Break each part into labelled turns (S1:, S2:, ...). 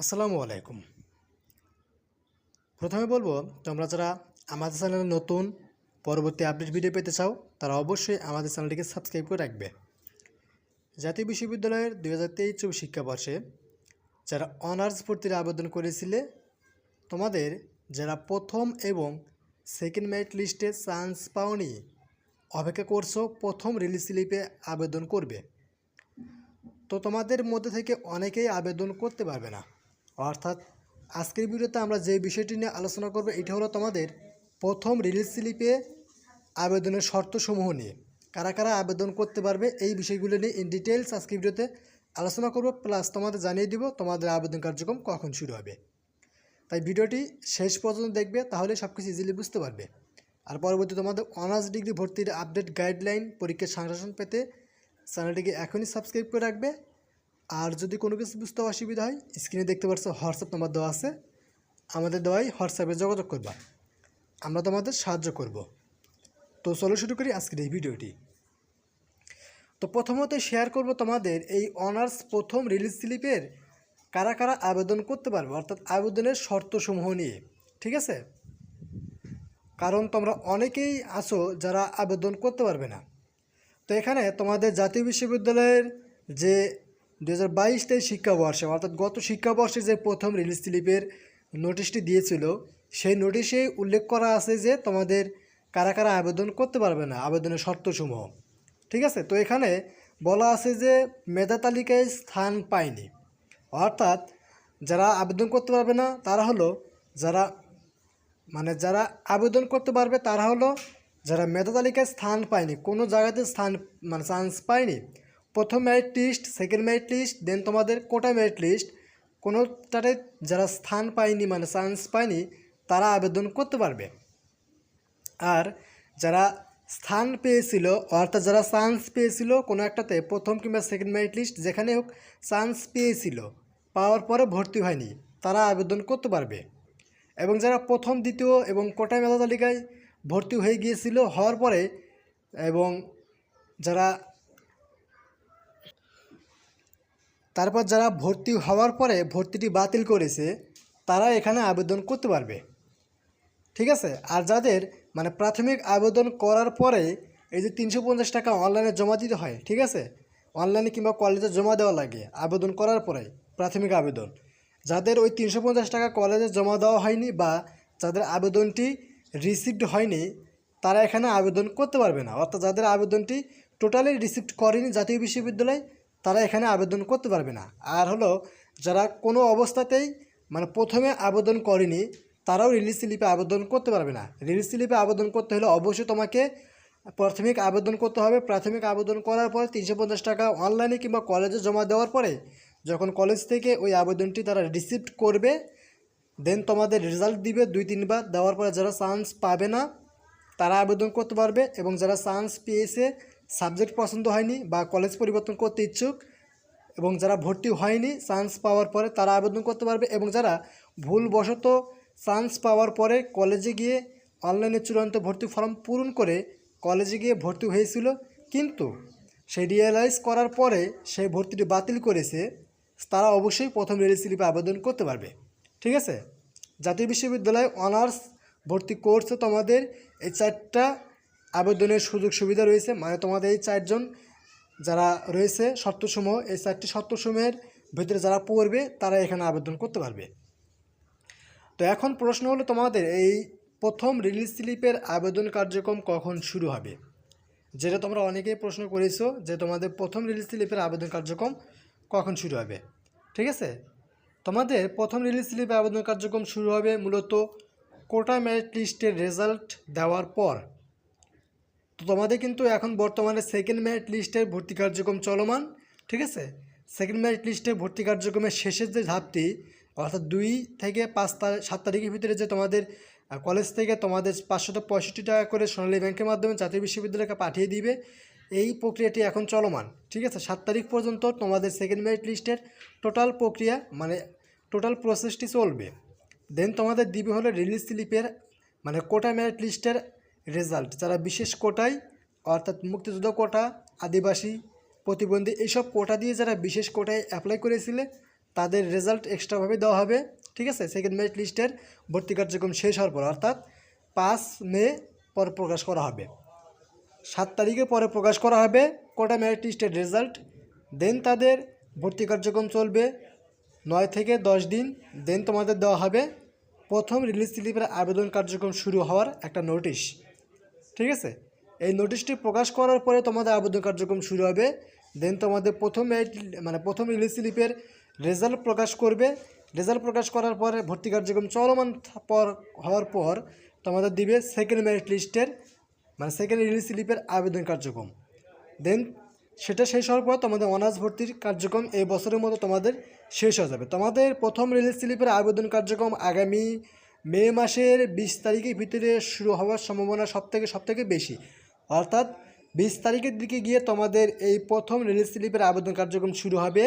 S1: আসসালামু আলাইকুম। প্রথমে বলব, তোমরা যারা আমাদের চ্যানেলে নতুন, পরবর্তী আপডেট ভিডিও পেতে চাও, তারা অবশ্যই আমাদের চ্যানেলটিকে সাবস্ক্রাইব করে রাখবে। জাতীয় বিশ্ববিদ্যালয়ের দু হাজার তেইশ চব্বিশ শিক্ষাবর্ষে যারা অনার্স ভর্তির আবেদন করেছিলে, তোমাদের যারা প্রথম এবং সেকেন্ড মেরিট লিস্টে চান্স পাওনি, অপেক্ষা করছ প্রথম রিলিজ স্লিপে আবেদন করবে। তো তোমাদের মধ্যে থেকে অনেকেই আবেদন করতে পারবে না। অর্থাৎ আজকের ভিডিওতে আমরা যে বিষয়টি নিয়ে আলোচনা করব, এটা হলো তোমাদের প্রথম রিলিজ স্লিপে আবেদনের শর্তসমূহ নিয়ে। কারা কারা আবেদন করতে পারবে এই বিষয়গুলো নিয়ে ইন ডিটেলস আজকের ভিডিওতে আলোচনা করব প্লাস তোমাদের জানিয়ে দিব তোমাদের আবেদন কার্যক্রম কখন শুরু হবে। তাই ভিডিওটি শেষ পর্যন্ত দেখবে, তাহলে সব কিছু ইজিলি বুঝতে পারবে। আর পরবর্তী তোমাদের অনার্স ডিগ্রি ভর্তির আপডেট গাইডলাইন পরীক্ষার সংশোধন পেতে চ্যানেলটিকে এখনই সাবস্ক্রাইব করে রাখবে। আর যদি কোনো কিছু বুঝতে অসুবিধা হয় স্ক্রিনে দেখতে পাচ্ছ হোয়াটসঅ্যাপ নাম্বার দেওয়া আছে। আমাদের দেওয়াই হোয়াটসঅ্যাপে যোগাযোগ করবা। আমরা তোমাদের সাহায্য করব। তো চলো শুরু করি আজকের এই ভিডিওটি। তো প্রথমত শেয়ার করব তোমাদের এই অনার্স প্রথম রিলিজ স্লিপের কারা কারা আবেদন করতে পারবে, অর্থাৎ আবেদনের শর্তসমূহ নিয়ে, ঠিক আছে? কারণ তোমরা অনেকেই আছো যারা আবেদন করতে পারবে না। তো এখানে তোমাদের জাতীয় বিশ্ববিদ্যালয়ের যে দু হাজার বাইশ তেইশ শিক্ষাবর্ষে, অর্থাৎ গত শিক্ষাবর্ষে যে প্রথম রিলিজ স্লিপের নোটিশটি দিয়েছিল, সেই নোটিশে উল্লেখ করা আছে যে তোমাদের কারা কারা আবেদন করতে পারবে না, আবেদনের শর্তসমূহ। ঠিক আছে? তো এখানে বলা আছে যে মেধা তালিকায় স্থান পায়নি। অর্থাৎ যারা আবেদন করতে পারবে না, তারা হলো যারা মানে যারা আবেদন করতে পারবে, তারা হলো যারা মেধা তালিকায় স্থান পায়নি, কোনো জায়গাতে স্থান মানে চান্স পায়নি প্রথম merit list second merit list then তোমাদের কোটা মেরিট লিস্ট কোনোটাতে যারা স্থান পায়নি মানে চান্স পায়নি, তারা আবেদন করতে পারবে। আর যারা স্থান পেয়েছিল, অর্থাৎ যারা চান্স পেয়েছিল কোনো একটাতে, প্রথম কিংবা সেকেন্ড মেরিট লিস্ট যেখানে হোক চান্স পেয়েছিল, পাওয়ার পরে ভর্তি হয়নি, তারা আবেদন করতে পারবে। এবং যারা প্রথম, দ্বিতীয় এবং কোটায় মেধা তালিকায় ভর্তি হয়ে গিয়েছিল হওয়ার পরে, এবং যারা তারপর যারা ভর্তি হওয়ার পরে ভর্তিটি বাতিল করেছে, তারা এখানে আবেদন করতে পারবে। ঠিক আছে? আর যাদের মানে প্রাথমিক আবেদন করার পরে এই যে তিনশো পঞ্চাশ টাকা অনলাইনে জমা দিতে হয়, ঠিক আছে? অনলাইনে কিংবা কলেজে জমা দেওয়া লাগে আবেদন করার পরে প্রাথমিক আবেদন। যাদের ওই তিনশো পঞ্চাশ টাকা কলেজে জমা দেওয়া হয়নি বা যাদের আবেদনটি রিসিভড হয়নি, তারা এখানে আবেদন করতে পারবে না। অর্থাৎ যাদের আবেদনটি টোটালি রিসিভড করেনি জাতীয় বিশ্ববিদ্যালয় তারা এখানে আবেদন করতে পারবে না। আর হলো, যারা কোনো অবস্থাতেই মানে প্রথমে আবেদন করেনি, তারাও রিলিজ স্লিপে আবেদন করতে পারবে না। রিলিজ স্লিপে আবেদন করতে হলে অবশ্যই তোমাকে প্রাথমিক আবেদন করতে হবে। প্রাথমিক আবেদন করার পর তিনশো পঞ্চাশ টাকা অনলাইনে কিংবা কলেজে জমা দেওয়ার পরে যখন কলেজ থেকে ওই আবেদনটি তারা রিসিভ করবে, দেন তোমাদের রেজাল্ট দিবে দুই তিনবার। দেওয়ার পরে যারা চান্স পাবে না, তারা আবেদন করতে পারবে এবং যারা চান্স পেয়েছে সাবজেক্ট পছন্দ হয়নি বা কলেজ পরিবর্তন করতে ইচ্ছুক এবং যারা ভর্তি হয়নি চান্স পাওয়ার পরে তারা আবেদন করতে পারবে এবং যারা ভুলবশত চান্স পাওয়ার পরে কলেজে গিয়ে অনলাইনে চূড়ান্ত ভর্তি ফর্ম পূরণ করে কলেজে গিয়ে ভর্তি হয়েছিল, কিন্তু সে রিয়েলাইজ করার পরে সেই ভর্তিটি বাতিল করেছে, তারা অবশ্যই প্রথম রিলিজ স্লিপে আবেদন করতে পারবে। ঠিক আছে? জাতীয় বিশ্ববিদ্যালয়ে অনার্স ভর্তি কোর্সে তোমাদের এই চারটা আবেদনের সুযোগ সুবিধা রয়েছে। মানে তোমাদের এই চারজন যারা রয়েছে শর্তসমূহ এই চারটি শর্তসমূহের ভিতরে যারা পড়বে, তারা এখানে আবেদন করতে পারবে। তো এখন প্রশ্ন হলো তোমাদের, এই প্রথম রিলিজ স্লিপের আবেদন কার্যক্রম কখন শুরু হবে? যেটা তোমরা অনেকেই প্রশ্ন করেছ যে তোমাদের প্রথম রিলিজ স্লিপের আবেদন কার্যক্রম কখন শুরু হবে। ঠিক আছে? তোমাদের প্রথম রিলিজ স্লিপে আবেদন কার্যক্রম শুরু হবে মূলত কোটা মেরিট লিস্টের রেজাল্ট দেওয়ার পর। তো তোমাদের কিন্তু এখন বর্তমানে সেকেন্ড মেরিট লিস্টের ভর্তি কার্যক্রম চলমান, ঠিক আছে? সেকেন্ড মেরিট লিস্টের ভর্তি কার্যক্রমের শেষের যে ধাপটি, অর্থাৎ দুই থেকে পাঁচ সাত তারিখের ভিতরে যে তোমাদের কলেজ থেকে তোমাদের পাঁচশত পঁয়ষট্টি টাকা করে সোনালী ব্যাংকের মাধ্যমে জাতীয় বিশ্ববিদ্যালয়কে পাঠিয়ে দিবে, এই প্রক্রিয়াটি এখন চলমান, ঠিক আছে? সাত তারিখ পর্যন্ত তোমাদের সেকেন্ড মেরিট লিস্টের টোটাল প্রক্রিয়া মানে টোটাল প্রসেসটি চলবে। দেন তোমাদের দিবে হলো রিলিজ স্লিপের মানে কোটা মেরিট লিস্টের রেজাল্ট যারা বিশেষ কোটায়, অর্থাৎ মুক্তিযুদ্ধ কোটা, আদিবাসী, প্রতিবন্ধী, এইসব কোটা দিয়ে যারা বিশেষ কোটায় অ্যাপ্লাই করেছিলে, তাদের রেজাল্ট এক্সট্রাভাবে দেওয়া হবে, ঠিক আছে? সেকেন্ড মেরিট লিস্টের ভর্তি কার্যক্রম শেষ হওয়ার পর, অর্থাৎ পাঁচ মে পর প্রকাশ করা হবে। সাত তারিখে পরে প্রকাশ করা হবে কোটা মেরিট লিস্টের রেজাল্ট দেন তাদের ভর্তি কার্যক্রম চলবে নয় থেকে দশ দিন। দেন তোমাদের দেওয়া হবে প্রথম রিলিজ স্লিপের আবেদন কার্যক্রম শুরু হওয়ার একটা নোটিশ ঠিক আছে? এই নোটিশটি প্রকাশ করার পরে তোমাদের আবেদন কার্যক্রম শুরু হবে। দেন তোমাদের প্রথম মানে প্রথম রিলিজ স্লিপের রেজাল্ট প্রকাশ করবে। রেজাল্ট প্রকাশ করার পরে ভর্তি কার্যক্রম চলমান পর, হওয়ার পর তোমাদের দিবে সেকেন্ড মেরিট লিস্টের মানে সেকেন্ড রিলিজ স্লিপের আবেদন কার্যক্রম। দেন সেটা শেষ হওয়ার পর তোমাদের অনার্স ভর্তির কার্যক্রম এই বছরের মতো তোমাদের শেষ হয়ে যাবে। তোমাদের প্রথম রিলিজ স্লিপের আবেদন কার্যক্রম আগামী মে মাসের বিশ তারিখের ভিতরে শুরু হওয়ার সম্ভাবনা সবথেকে সবথেকে বেশি। অর্থাৎ বিশ তারিখের দিকে গিয়ে তোমাদের এই প্রথম রিলিজ স্লিপের আবেদন কার্যক্রম শুরু হবে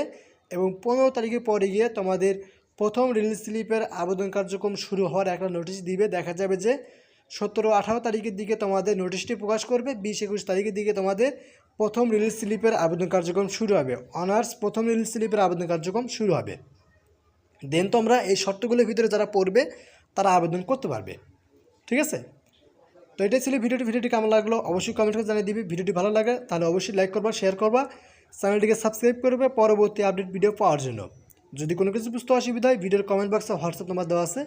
S1: এবং পনেরো তারিখের পরে গিয়ে তোমাদের প্রথম রিলিজ স্লিপের আবেদন কার্যক্রম শুরু হওয়ার একটা নোটিশ দিবে। দেখা যাবে যে সতেরো, আঠারো তারিখের দিকে তোমাদের নোটিশটি প্রকাশ করবে, বিশ, একুশ তারিখের দিকে তোমাদের প্রথম রিলিজ স্লিপের আবেদন কার্যক্রম শুরু হবে। অনার্স প্রথম রিলিজ স্লিপের আবেদন কার্যক্রম শুরু হবে। দেন তোমরা এই শর্তগুলোর ভিতরে যারা পড়বে তারা আবেদন করতে পারবে। ঠিক আছে? তো এটাই ছিল ভিডিওটি। ভিডিওটি কেমন লাগল অবশ্যই কমেন্ট করে জানিয়ে দিবি। ভিডিওটি ভালো লাগে তাহলে অবশ্যই লাইক করবা শেয়ার করবা। চ্যানেলটিকে সাবস্ক্রাইব করবে পরবর্তী আপডেট ভিডিও পাওয়ার জন্য। যদি কোনো কিছু বুঝতে অসুবিধা হয়, ভিডিওর কমেন্ট বক্সে হোয়াটসঅ্যাপ নাম্বার দেওয়া আছে।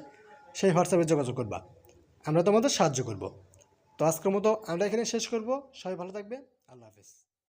S1: সেই হোয়াটসঅ্যাপে যোগাযোগ করবা। আমরা তোমাদের সাহায্য করব। তো আজকের মতো আমরা এখানে শেষ করব। সবাই ভালো থাকবে। আল্লাহ হাফেজ।